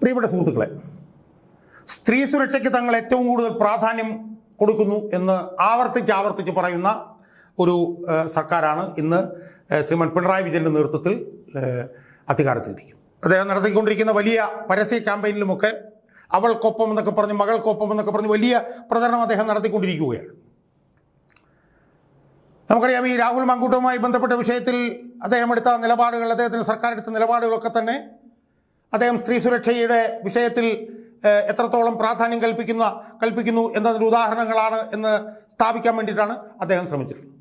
പ്രിയപ്പെട്ട സുഹൃത്തുക്കളെ സ്ത്രീ സുരക്ഷയ്ക്ക് തങ്ങൾ ഏറ്റവും കൂടുതൽ പ്രാധാന്യം കൊടുക്കുന്നു എന്ന് ആവർത്തിച്ച് ആവർത്തിച്ച് പറയുന്ന ഒരു സർക്കാരാണ് ഇന്ന് ശ്രീമൻ പിണറായി വിജയന്റെ നേതൃത്വത്തിൽ അധികാരത്തിലിരിക്കുന്നു അദ്ദേഹം നടത്തിക്കൊണ്ടിരിക്കുന്ന വലിയ പരസ്യ ക്യാമ്പയിനിലുമൊക്കെ അവൾക്കൊപ്പം എന്നൊക്കെ പറഞ്ഞ് മകൾക്കൊപ്പം എന്നൊക്കെ പറഞ്ഞ് വലിയ പ്രചരണം അദ്ദേഹം നടത്തിക്കൊണ്ടിരിക്കുകയാണ്. നമുക്കറിയാം ഈ രാഹുൽ മങ്കൂട്ടവുമായി ബന്ധപ്പെട്ട വിഷയത്തിൽ അദ്ദേഹം എടുത്ത നിലപാടുകൾ അദ്ദേഹത്തിന് സർക്കാർ എടുത്ത നിലപാടുകളൊക്കെ തന്നെ അദ്ദേഹം സ്ത്രീ സുരക്ഷയുടെ വിഷയത്തിൽ എത്രത്തോളം പ്രാധാന്യം കൽപ്പിക്കുന്ന കൽപ്പിക്കുന്നു എന്നതിന്റെ ഉദാഹരണങ്ങളാണ് എന്ന് സ്ഥാപിക്കാൻ വേണ്ടിയിട്ടാണ് അദ്ദേഹം ശ്രമിച്ചിട്ടുള്ളത്.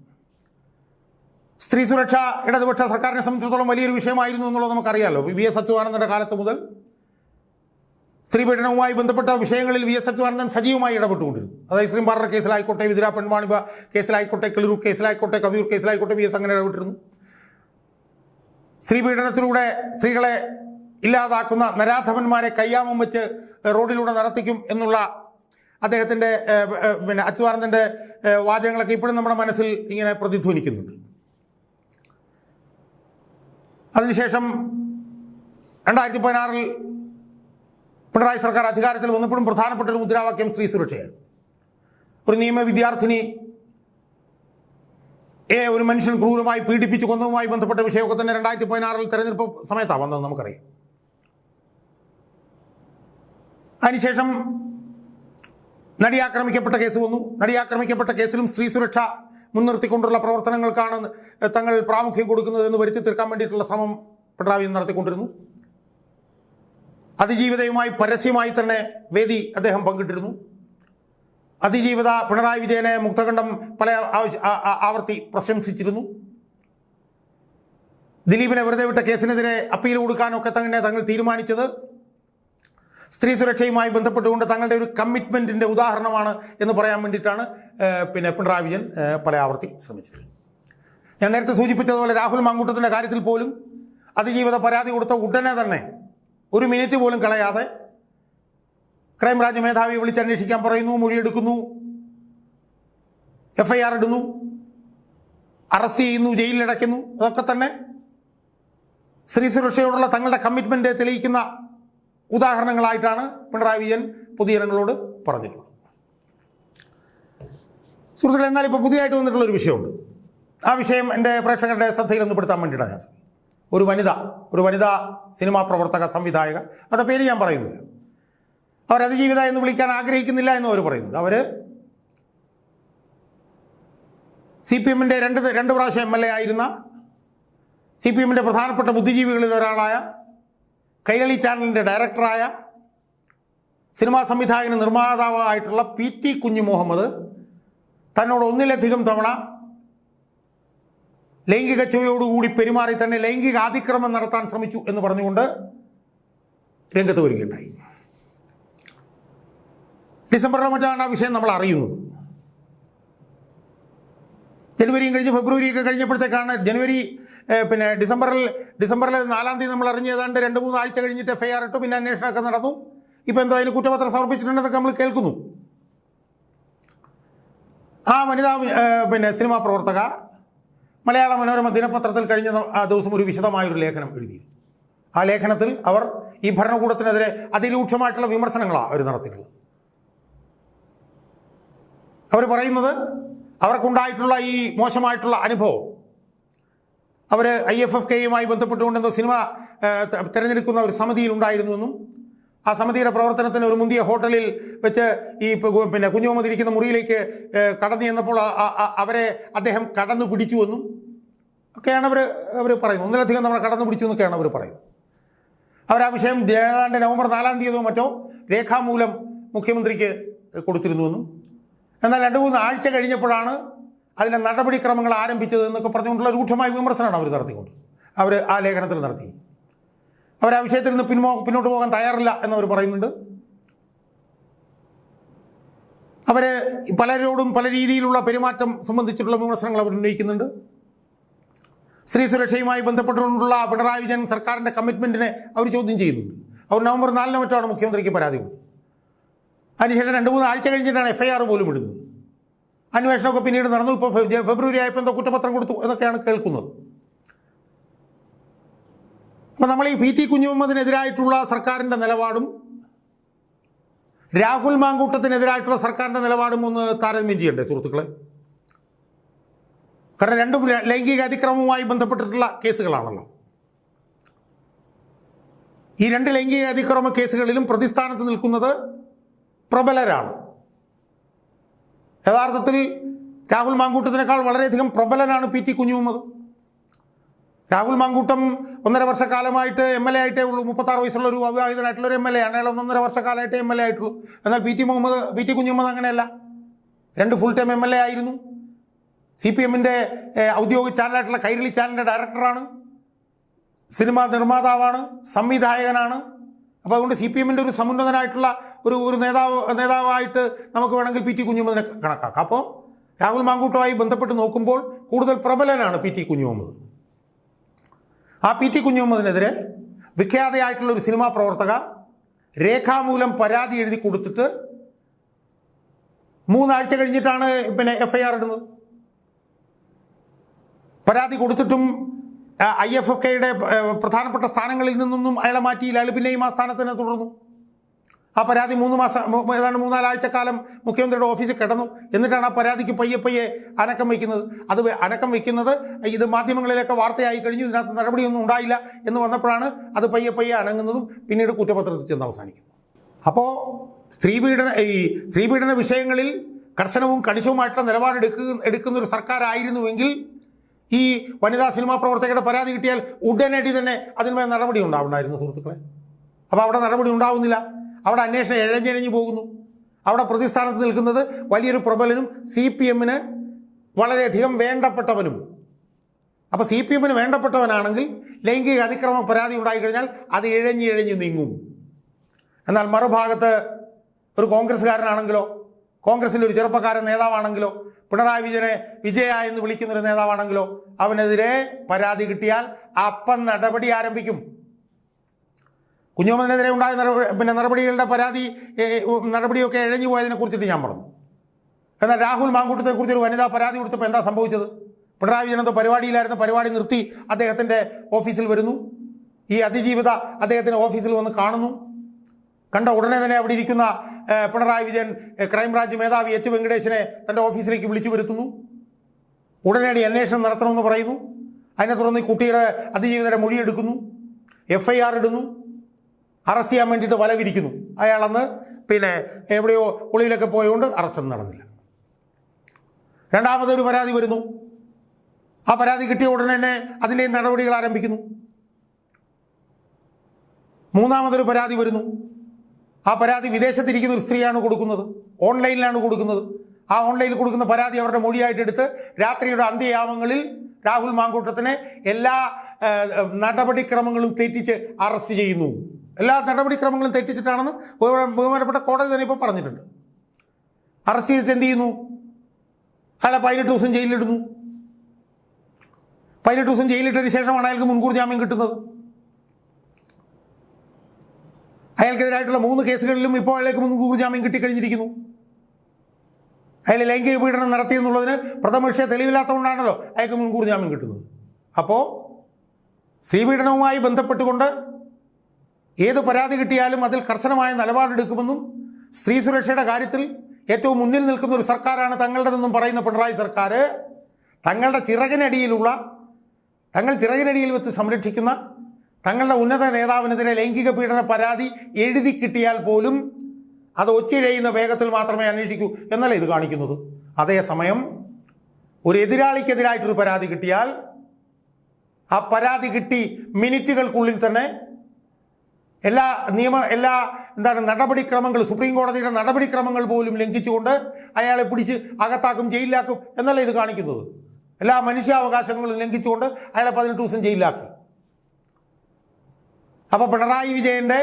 സ്ത്രീ സുരക്ഷ ഇടതുപക്ഷ സർക്കാരിനെ സംബന്ധിച്ചിടത്തോളം വലിയൊരു വിഷയമായിരുന്നു എന്നുള്ളത് നമുക്കറിയാമല്ലോ വി എസ് അച്യുതാനന്ദന്റെ കാലത്ത് മുതൽ സ്ത്രീ പീഡനവുമായി ബന്ധപ്പെട്ട വിഷയങ്ങളിൽ വി എസ് അച്യുതാനന്ദൻ സജീവമായി ഇടപെട്ടുകൊണ്ടിരുന്നു. അതായത് ശ്രീ പാർലർ കേസിലായിക്കോട്ടെ വിതിര പെൺവാണിബ കേസിലായിക്കോട്ടെ കിളിരൂർ കേസിലായിക്കോട്ടെ കവിയൂർ കേസിലായിക്കോട്ടെ വി എസ് അങ്ങനെ ഇടപെട്ടിരുന്നു. സ്ത്രീ പീഡനത്തിലൂടെ സ്ത്രീകളെ ഇല്ലാതാക്കുന്ന നരാധവന്മാരെ കയ്യാമം വെച്ച് റോഡിലൂടെ നടത്തിക്കും എന്നുള്ള അദ്ദേഹത്തിന്റെ പിന്നെ അച്യുതാനന്ദന്റെ വാചകങ്ങളൊക്കെ ഇപ്പോഴും നമ്മുടെ മനസ്സിൽ ഇങ്ങനെ പ്രതിധ്വനിക്കുന്നുണ്ട്. അതിനുശേഷം രണ്ടായിരത്തി പതിനാറിൽ പിണറായി സർക്കാർ അധികാരത്തിൽ വന്നപ്പോഴും പ്രധാനപ്പെട്ട ഒരു മുദ്രാവാക്യം സ്ത്രീ സുരക്ഷയായിരുന്നു. ഒരു നിയമ വിദ്യാർത്ഥിനി ഏ ഒരു മനുഷ്യൻ ക്രൂരമായി പീഡിപ്പിച്ച് കൊന്നതുമായി ബന്ധപ്പെട്ട വിഷയമൊക്കെ തന്നെ രണ്ടായിരത്തി പതിനാറിൽ തെരഞ്ഞെടുപ്പ് സമയത്താണ് വന്നത് നമുക്കറിയാം. അതിനുശേഷം നടി ആക്രമിക്കപ്പെട്ട കേസ് വന്നു. നടി ആക്രമിക്കപ്പെട്ട കേസിലും സ്ത്രീ സുരക്ഷ മുൻനിർത്തിക്കൊണ്ടുള്ള പ്രവർത്തനങ്ങൾക്കാണ് തങ്ങൾ പ്രാമുഖ്യം കൊടുക്കുന്നത് എന്ന് വരുത്തി തീർക്കാൻ വേണ്ടിയിട്ടുള്ള ശ്രമം പിണറായി നടത്തിക്കൊണ്ടിരുന്നു. അതിജീവിതയുമായി പരസ്യമായി തന്നെ വേദി അദ്ദേഹം പങ്കിട്ടിരുന്നു. അതിജീവിത പിണറായി വിജയനെ മുക്തകണ്ഠം പല ആവർത്തി പ്രശംസിച്ചിരുന്നു. ദിലീപിനെ വെറുതെ വിട്ട കേസിനെതിരെ അപ്പീൽ കൊടുക്കാനൊക്കെ തന്നെ തങ്ങൾ തീരുമാനിച്ചത് സ്ത്രീ സുരക്ഷയുമായി ബന്ധപ്പെട്ടുകൊണ്ട് തങ്ങളുടെ ഒരു കമ്മിറ്റ്മെന്റിന്റെ ഉദാഹരണമാണ് എന്ന് പറയാൻ വേണ്ടിയിട്ടാണ് പിന്നെ പിണറായി വിജയൻ പല ആവർത്തി ശ്രമിച്ചത്. ഞാൻ നേരത്തെ സൂചിപ്പിച്ചതുപോലെ രാഹുൽ മാങ്കൂട്ടത്തിന്റെ കാര്യത്തിൽ പോലും അതിജീവിത പരാതി കൊടുത്ത ഉടനെ തന്നെ ഒരു മിനിറ്റ് പോലും കളയാതെ ക്രൈംബ്രാഞ്ച് മേധാവി വിളിച്ചന്വേഷിക്കാൻ പറയുന്നു മൊഴിയെടുക്കുന്നു എഫ് ഐ ആർ ഇടുന്നു അറസ്റ്റ് ചെയ്യുന്നു ജയിലിലടയ്ക്കുന്നു അതൊക്കെ തന്നെ സ്ത്രീ സുരക്ഷയോടുള്ള തങ്ങളുടെ കമ്മിറ്റ്മെന്റ് തെളിയിക്കുന്ന ഉദാഹരണങ്ങളായിട്ടാണ് പിണറായി വിജയൻ പൊതുജനങ്ങളോട് പറഞ്ഞിട്ടുള്ളത്. സുഹൃത്തുക്കളെ എന്നാൽ ഇപ്പോൾ പുതിയതായിട്ട് വന്നിട്ടുള്ളൊരു വിഷയമുണ്ട്. ആ വിഷയം എന്റെ പ്രേക്ഷകരുടെ ശ്രദ്ധയിൽ ഒന്ന് പെടുത്താൻ വേണ്ടിയിട്ടാണ് ഞാൻ ഒരു വനിത ഒരു വനിതാ സിനിമാ പ്രവർത്തക സംവിധായക അവരുടെ പേര് ഞാൻ പറയുന്നില്ല. അവർ അതിജീവിത എന്ന് വിളിക്കാൻ ആഗ്രഹിക്കുന്നില്ല എന്ന് അവർ പറയുന്നുണ്ട്. അവർ സി പി എമ്മിന്റെ രണ്ട് രണ്ട് പ്രാവശ്യം എം എൽ എ ആയിരുന്ന സി പി എമ്മിന്റെ പ്രധാനപ്പെട്ട ബുദ്ധിജീവികളിൽ ഒരാളായ കൈരളി ചാനലിന്റെ ഡയറക്ടറായ സിനിമാ സംവിധായകന് നിർമ്മാതാവായിട്ടുള്ള പി ടി കുഞ്ഞു മുഹമ്മദ് തന്നോട് ഒന്നിലധികം തവണ ലൈംഗിക ചുവയോടുകൂടി പെരുമാറി തന്നെ ലൈംഗിക അതിക്രമം നടത്താൻ ശ്രമിച്ചു എന്ന് പറഞ്ഞുകൊണ്ട് രംഗത്ത് വരികയുണ്ടായി. ഡിസംബറിലോ മറ്റാണ് ആ വിഷയം നമ്മൾ അറിയുന്നത്. ജനുവരിയും കഴിഞ്ഞ് ഫെബ്രുവരിയൊക്കെ കഴിഞ്ഞപ്പോഴത്തേക്കാണ് ജനുവരി പിന്നെ ഡിസംബറിൽ ഡിസംബറിൽ നാലാം തീയതി നമ്മൾ അറിഞ്ഞ് ഏതാണ്ട് രണ്ട് മൂന്ന് ആഴ്ച കഴിഞ്ഞിട്ട് എഫ് ഐ ആർ ഇട്ടു പിന്നെ അന്വേഷണമൊക്കെ നടന്നു. ഇപ്പോൾ എന്തോ അതിന് കുറ്റപത്രം സമർപ്പിച്ചിട്ടുണ്ടെന്നൊക്കെ നമ്മൾ കേൾക്കുന്നു. ആ വനിതാ പിന്നെ സിനിമാ പ്രവർത്തക മലയാള മനോരമ ദിനപത്രത്തിൽ കഴിഞ്ഞ ആ ദിവസം ഒരു വിശദമായൊരു ലേഖനം എഴുതിയിരുന്നു. ആ ലേഖനത്തിൽ അവർ ഈ ഭരണകൂടത്തിനെതിരെ അതിരൂക്ഷമായിട്ടുള്ള വിമർശനങ്ങളാണ് അവർ നടത്തിയിട്ടുള്ളത്. അവർ പറയുന്നത് അവർക്കുണ്ടായിട്ടുള്ള ഈ മോശമായിട്ടുള്ള അനുഭവം. അവർ ഐ എഫ് എഫ് കെയുമായി ബന്ധപ്പെട്ടുകൊണ്ടെന്ന സിനിമ തിരഞ്ഞെടുക്കുന്ന ഒരു സമിതിയിൽ ഉണ്ടായിരുന്നുവെന്നും ആ സമിതിയുടെ പ്രവർത്തനത്തിന് ഒരു മുന്തിയ ഹോട്ടലിൽ വെച്ച് ഈ പിന്നെ കുഞ്ഞുമുഹമ്മദ് ഇരിക്കുന്ന മുറിയിലേക്ക് കടന്നു ചെന്നപ്പോൾ അവരെ അദ്ദേഹം കടന്നു പിടിച്ചുവെന്നും ഒക്കെയാണ് അവർ അവർ പറയുന്നത്. ഒന്നിലധികം നമ്മളെ കടന്നു പിടിച്ചു എന്നൊക്കെയാണ് അവർ പറയുന്നത്. അവർ ആ വിഷയം ഏതാണ്ട് നവംബർ നാലാം തീയതിയോ മറ്റോ രേഖാമൂലം മുഖ്യമന്ത്രിക്ക് കൊടുത്തിരുന്നുവെന്നും എന്നാൽ രണ്ട് മൂന്ന് ആഴ്ച കഴിഞ്ഞപ്പോഴാണ് അതിന്റെ നടപടിക്രമങ്ങൾ ആരംഭിച്ചത് എന്നൊക്കെ പറഞ്ഞുകൊണ്ടുള്ള രൂക്ഷമായ വിമർശനമാണ് അവർ നടത്തിക്കൊണ്ട് അവർ ആ ലേഖനത്തിൽ നടത്തി. അവർ ആ വിഷയത്തിൽ നിന്ന് പിന്മോ പിന്നോട്ട് പോകാൻ തയ്യാറില്ല എന്നവർ പറയുന്നുണ്ട്. അവർ പലരോടും പല രീതിയിലുള്ള പെരുമാറ്റം സംബന്ധിച്ചിട്ടുള്ള വിമർശനങ്ങൾ അവർ ഉന്നയിക്കുന്നുണ്ട്. സ്ത്രീ സുരക്ഷയുമായി ബന്ധപ്പെട്ടുകൊണ്ടുള്ള പിണറായി വിജയൻ സർക്കാരിന്റെ കമ്മിറ്റ്മെന്റിനെ അവർ ചോദ്യം ചെയ്യുന്നുണ്ട്. അവർ നവംബർ നാലിന് മറ്റാണ് മുഖ്യമന്ത്രിക്ക് പരാതി കൊടുത്തത്. അതിനുശേഷം രണ്ട് മൂന്ന് ആഴ്ച കഴിഞ്ഞിട്ടാണ് എഫ് ഐ ആർ പോലും ഇടുന്നത്. അന്വേഷണമൊക്കെ പിന്നീട് നടന്നു. ഇപ്പോൾ ഫെബ്രുവരി ആയപ്പോൾ എന്തോ കുറ്റപത്രം കൊടുത്തു എന്നൊക്കെയാണ് കേൾക്കുന്നത്. അപ്പോൾ നമ്മൾ ഈ പി ടി കുഞ്ഞുമുഹമ്മദിനെതിരായിട്ടുള്ള സർക്കാരിന്റെ നിലപാടും രാഹുൽ മാങ്കൂട്ടത്തിനെതിരായിട്ടുള്ള സർക്കാരിന്റെ നിലപാടും ഒന്ന് താരതമ്യം ചെയ്യണ്ടേ സുഹൃത്തുക്കളെ? കാരണം രണ്ടും ലൈംഗിക അതിക്രമവുമായി ബന്ധപ്പെട്ടിട്ടുള്ള കേസുകളാണല്ലോ. ഈ രണ്ട് ലൈംഗിക അതിക്രമ കേസുകളിലും പ്രതിസ്ഥാനത്ത് നിൽക്കുന്നത് പ്രബലരാണ്. യഥാർത്ഥത്തിൽ രാഹുൽ മാങ്കൂട്ടത്തിനേക്കാൾ വളരെയധികം പ്രബലനാണ് പി ടി കുഞ്ഞുമുഹമ്മദ് രാഹുൽ മാങ്കൂട്ടം ഒന്നര വർഷക്കാലമായിട്ട് എം എൽ എ ആയിട്ടേ ഉള്ളൂ. മുപ്പത്താറ് വയസ്സുള്ള ഒരു അവിവാഹിതനായിട്ടുള്ള ഒരു എം എൽ എ ആണ്. അയാൾ ഒന്നൊന്നര വർഷക്കാലമായിട്ടേ എം എൽ എ ആയിട്ടുള്ളൂ. എന്നാൽ P T Muhammad P T Kunjumuhammad അങ്ങനെയല്ല. രണ്ട് full time M L A ആയിരുന്നു. സി പി എമ്മിന്റെ ഔദ്യോഗിക ചാനലായിട്ടുള്ള കൈരളി ചാനലിന്റെ ഡയറക്ടറാണ് സിനിമാ നിർമ്മാതാവാണ്. സംവിധായകനാണ്. അപ്പോൾ അതുകൊണ്ട് സി പി എമ്മിന്റെ ഒരു സമുന്നതനായിട്ടുള്ള ഒരു ഒരു നേതാവ് നേതാവായിട്ട് നമുക്ക് വേണമെങ്കിൽ പി ടി കുഞ്ഞുമുഹമ്മദിനെ കണക്കാക്കാം. അപ്പോൾ രാഹുൽ മാങ്കൂട്ടുമായി ബന്ധപ്പെട്ട് നോക്കുമ്പോൾ കൂടുതൽ പ്രബലനാണ് പി ടി കുഞ്ഞുമുഹമ്മദ് ആ പി ടി കുഞ്ഞുമുഹമ്മദിനെതിരെ വിഖ്യാതയായിട്ടുള്ള ഒരു സിനിമാ പ്രവർത്തക രേഖാമൂലം പരാതി എഴുതി കൊടുത്തിട്ട് മൂന്നാഴ്ച കഴിഞ്ഞിട്ടാണ് പിന്നെ എഫ് ഐ ആർ ഇടുന്നത്. പരാതി കൊടുത്തിട്ടും ഐ എഫ് എഫ് കെയുടെ പ്രധാനപ്പെട്ട സ്ഥാനങ്ങളിൽ നിന്നൊന്നും അയാളെ മാറ്റിയില്ല. അയാൾ പിന്നെയും ആ സ്ഥാനത്ത് തന്നെ തുടർന്നു. ആ പരാതി മൂന്ന് മാസം ഏതാണ്ട് മൂന്നാലാഴ്ച കാലം മുഖ്യമന്ത്രിയുടെ ഓഫീസിൽ കിടന്നു. എന്നിട്ടാണ് ആ പരാതിക്ക് പയ്യെ പയ്യെ അനക്കം വയ്ക്കുന്നത്. അത് അനക്കം വയ്ക്കുന്നത് ഇത് മാധ്യമങ്ങളിലൊക്കെ വാർത്തയായി കഴിഞ്ഞു ഇതിനകത്ത് നടപടിയൊന്നും ഉണ്ടായില്ല എന്ന് വന്നപ്പോഴാണ് അത് പയ്യെ പയ്യെ അനങ്ങുന്നതും പിന്നീട് കുറ്റപത്രത്തിൽ ചെന്ന് അവസാനിക്കുന്നു. അപ്പോൾ സ്ത്രീപീഡന ഈ സ്ത്രീപീഡന വിഷയങ്ങളിൽ കർശനവും കണിശവുമായിട്ടുള്ള നിലപാടെടുക്കുക എടുക്കുന്ന ഒരു സർക്കാരായിരുന്നുവെങ്കിൽ ഈ വനിതാ സിനിമാ പ്രവർത്തകരുടെ പരാതി കിട്ടിയാൽ ഉടനടി തന്നെ അതിന്മേൽ നടപടി ഉണ്ടാവണമായിരുന്നു സുഹൃത്തുക്കളെ. അപ്പോൾ അവിടെ നടപടി ഉണ്ടാവുന്നില്ല. അവിടെ അന്വേഷണം ഇഴഞ്ഞിഴഞ്ഞു പോകുന്നു. അവിടെ പ്രതിസ്ഥാനത്ത് നിൽക്കുന്നത് വലിയൊരു പ്രബലനും സി പി എമ്മിന് വളരെയധികം വേണ്ടപ്പെട്ടവനും. അപ്പോൾ സി പി എമ്മിന് വേണ്ടപ്പെട്ടവനാണെങ്കിൽ ലൈംഗിക അതിക്രമ പരാതി ഉണ്ടായിക്കഴിഞ്ഞാൽ അത് ഇഴഞ്ഞ് ഇഴഞ്ഞ് നീങ്ങും. എന്നാൽ മറുഭാഗത്ത് ഒരു കോൺഗ്രസ്സുകാരനാണെങ്കിലോ കോൺഗ്രസിന്റെ ഒരു ചെറുപ്പക്കാരൻ നേതാവാണെങ്കിലോ പിണറായി വിജയനെ വിജയ എന്ന് വിളിക്കുന്ന ഒരു നേതാവാണെങ്കിലോ അവനെതിരെ പരാതി കിട്ടിയാൽ അപ്പം നടപടി ആരംഭിക്കും. കുഞ്ഞുമതിനെതിരെ ഉണ്ടായ പിന്നെ നടപടികളുടെ പരാതി നടപടിയൊക്കെ ഇഴഞ്ഞു പോയതിനെ കുറിച്ചിട്ട് ഞാൻ പറഞ്ഞു. എന്നാൽ രാഹുൽ മാങ്കൂട്ടത്തെ കുറിച്ച് ഒരു വനിതാ പരാതി കൊടുത്തപ്പോൾ എന്താ സംഭവിച്ചത്? പിണറായി വിജയൻ എന്തോ പരിപാടിയിലായിരുന്ന പരിപാടി നിർത്തി അദ്ദേഹത്തിന്റെ ഓഫീസിൽ വരുന്നു. ഈ അതിജീവിത അദ്ദേഹത്തിന്റെ ഓഫീസിൽ വന്ന് കാണുന്നു. കണ്ട ഉടനെ തന്നെ അവിടെ ഇരിക്കുന്ന പിണറായി വിജയൻ ക്രൈംബ്രാഞ്ച് മേധാവി എച്ച് വെങ്കടേഷിനെ തന്റെ ഓഫീസിലേക്ക് വിളിച്ചു വരുത്തുന്നു. ഉടനടി അന്വേഷണം നടത്തണമെന്ന് പറയുന്നു. അതിനെ തുടർന്ന് കുട്ടിയുടെ അതിജീവിതരെ മൊഴിയെടുക്കുന്നു എഫ് ഐ ആർ ഇടുന്നു. അറസ്റ്റ് ചെയ്യാൻ വേണ്ടിയിട്ട് വല വിരിക്കുന്നു അയാളന്ന് പിന്നെ എവിടെയോ ഒളിയിലൊക്കെ പോയതുകൊണ്ട് അറസ്റ്റൊന്നും നടന്നില്ല. രണ്ടാമതൊരു പരാതി വരുന്നു. ആ പരാതി കിട്ടിയ ഉടനെ തന്നെ അതിന്റെയും നടപടികൾ ആരംഭിക്കുന്നു. മൂന്നാമതൊരു പരാതി വരുന്നു. ആ പരാതി വിദേശത്തിരിക്കുന്ന ഒരു സ്ത്രീയാണ് കൊടുക്കുന്നത്. ഓൺലൈനിലാണ് കൊടുക്കുന്നത്. ആ ഓൺലൈനിൽ കൊടുക്കുന്ന പരാതി അവരുടെ മൊഴിയായിട്ട് എടുത്ത് രാത്രിയുടെ അന്ത്യയാമങ്ങളിൽ രാഹുൽ മാങ്കൂട്ടത്തിനെ എല്ലാ നടപടിക്രമങ്ങളും തെറ്റിച്ച് അറസ്റ്റ് ചെയ്യുന്നു. എല്ലാ നടപടിക്രമങ്ങളും തെറ്റിച്ചിട്ടാണെന്ന് ബഹുമാന- ബഹുമാനപ്പെട്ട കോടതി തന്നെ ഇപ്പോൾ പറഞ്ഞിട്ടുണ്ട്. അറസ്റ്റ് ചെയ്തിട്ട് എന്ത് ചെയ്യുന്നു? അയാളെ പതിനെട്ട് ദിവസം ജയിലിലിടുന്നു. പതിനെട്ട് ദിവസം ജയിലിട്ടതിന് ശേഷമാണ് അയാൾക്ക് മുൻകൂർ ജാമ്യം കിട്ടുന്നത്. അയാൾക്കെതിരായിട്ടുള്ള മൂന്ന് കേസുകളിലും ഇപ്പോൾ അയാൾക്ക് മുൻകൂർ ജാമ്യം കിട്ടിക്കഴിഞ്ഞിരിക്കുന്നു. അയാൾ ലൈംഗിക പീഡനം നടത്തിയെന്നുള്ളതിന് പ്രഥമ തെളിവില്ലാത്തതുകൊണ്ടാണല്ലോ അയാൾക്ക് മുൻകൂർ ജാമ്യം കിട്ടുന്നത്. അപ്പോൾ സ്ത്രീ പീഡനവുമായി ബന്ധപ്പെട്ടുകൊണ്ട് ഏത് പരാതി കിട്ടിയാലും അതിൽ കർശനമായ നിലപാടെടുക്കുമെന്നും സ്ത്രീ സുരക്ഷയുടെ കാര്യത്തിൽ ഏറ്റവും മുന്നിൽ നിൽക്കുന്ന ഒരു സർക്കാരാണ് തങ്ങളുടേതെന്നും പറയുന്ന പിണറായി സർക്കാർ തങ്ങളുടെ ചിറകിനടിയിലുള്ള തങ്ങൾ ചിറകിനടിയിൽ വെച്ച് സംരക്ഷിക്കുന്ന തങ്ങളുടെ ഉന്നത നേതാവിനെതിരെ ലൈംഗിക പീഡന പരാതി എഴുതി കിട്ടിയാൽ പോലും അത് ഒച്ചിഴയുന്ന വേഗത്തിൽ മാത്രമേ അന്വേഷിക്കൂ എന്നല്ല ഇത് കാണിക്കുന്നത്? അതേസമയം ഒരു എതിരാളിക്കെതിരായിട്ടൊരു പരാതി കിട്ടിയാൽ ആ പരാതി കിട്ടി മിനിറ്റുകൾക്കുള്ളിൽ തന്നെ എല്ലാ നിയമ എല്ലാ എന്താണ് നടപടിക്രമങ്ങൾ സുപ്രീം കോടതിയുടെ നടപടിക്രമങ്ങൾ പോലും ലംഘിച്ചുകൊണ്ട് അയാളെ പിടിച്ച് അകത്താക്കും ജയിലിലാക്കും എന്നല്ല ഇത് കാണിക്കുന്നത്? എല്ലാ മനുഷ്യാവകാശങ്ങളും ലംഘിച്ചുകൊണ്ട് അയാളെ പതിനെട്ട് ദിവസം ജയിലിലാക്കി. അപ്പോൾ പിണറായി വിജയന്റെ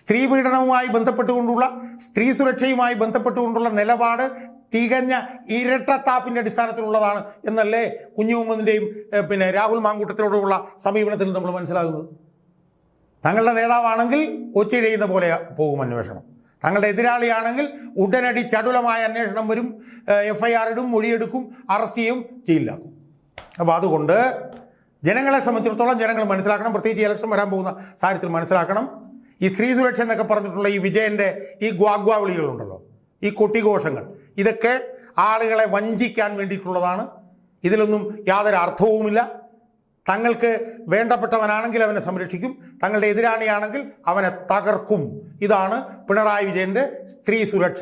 സ്ത്രീ പീഡനവുമായി ബന്ധപ്പെട്ടുകൊണ്ടുള്ള സ്ത്രീ സുരക്ഷയുമായി ബന്ധപ്പെട്ടുകൊണ്ടുള്ള നിലപാട് തികഞ്ഞ ഇരട്ടത്താപ്പിന്റെ അടിസ്ഥാനത്തിലുള്ളതാണ് എന്നല്ലേ കുഞ്ഞുമുഹമ്മദിന്റെയും പിന്നെ രാഹുൽ മാങ്കൂട്ടത്തിനോടുള്ള സമീപനത്തിൽ നമ്മൾ മനസ്സിലാകുന്നത്. തങ്ങളുടെ നേതാവാണെങ്കിൽ ഒച്ചിഴയുന്ന പോലെ പോകും അന്വേഷണം. തങ്ങളുടെ എതിരാളിയാണെങ്കിൽ ഉടനടി ചടുലമായ അന്വേഷണം വരും എഫ് ഐ ആർ ഇടും മൊഴിയെടുക്കും അറസ്റ്റ് ചെയ്യും ജയിലിലാക്കും. അപ്പോൾ അതുകൊണ്ട് ജനങ്ങളെ സംബന്ധിച്ചിടത്തോളം ജനങ്ങൾ മനസ്സിലാക്കണം. പ്രത്യേകിച്ച് ഇലക്ഷൻ വരാൻ പോകുന്ന സാഹചര്യത്തിൽ മനസ്സിലാക്കണം. ഈ സ്ത്രീ സുരക്ഷ എന്നൊക്കെ പറഞ്ഞിട്ടുള്ള ഈ വിജയന്റെ ഈ ഗ്വാഗ്വാവിളികളുണ്ടല്ലോ ഈ കൊട്ടിഘോഷങ്ങൾ. ഇതൊക്കെ ആളുകളെ വഞ്ചിക്കാൻ വേണ്ടിയിട്ടുള്ളതാണ്. ഇതിലൊന്നും യാതൊരു അർത്ഥവുമില്ല. തങ്ങൾക്ക് വേണ്ടപ്പെട്ടവനാണെങ്കിൽ അവനെ സംരക്ഷിക്കും. തങ്ങളുടെ എതിരാളിയാണെങ്കിൽ അവനെ തകർക്കും. ഇതാണ് പിണറായി വിജയന്റെ സ്ത്രീ സുരക്ഷ.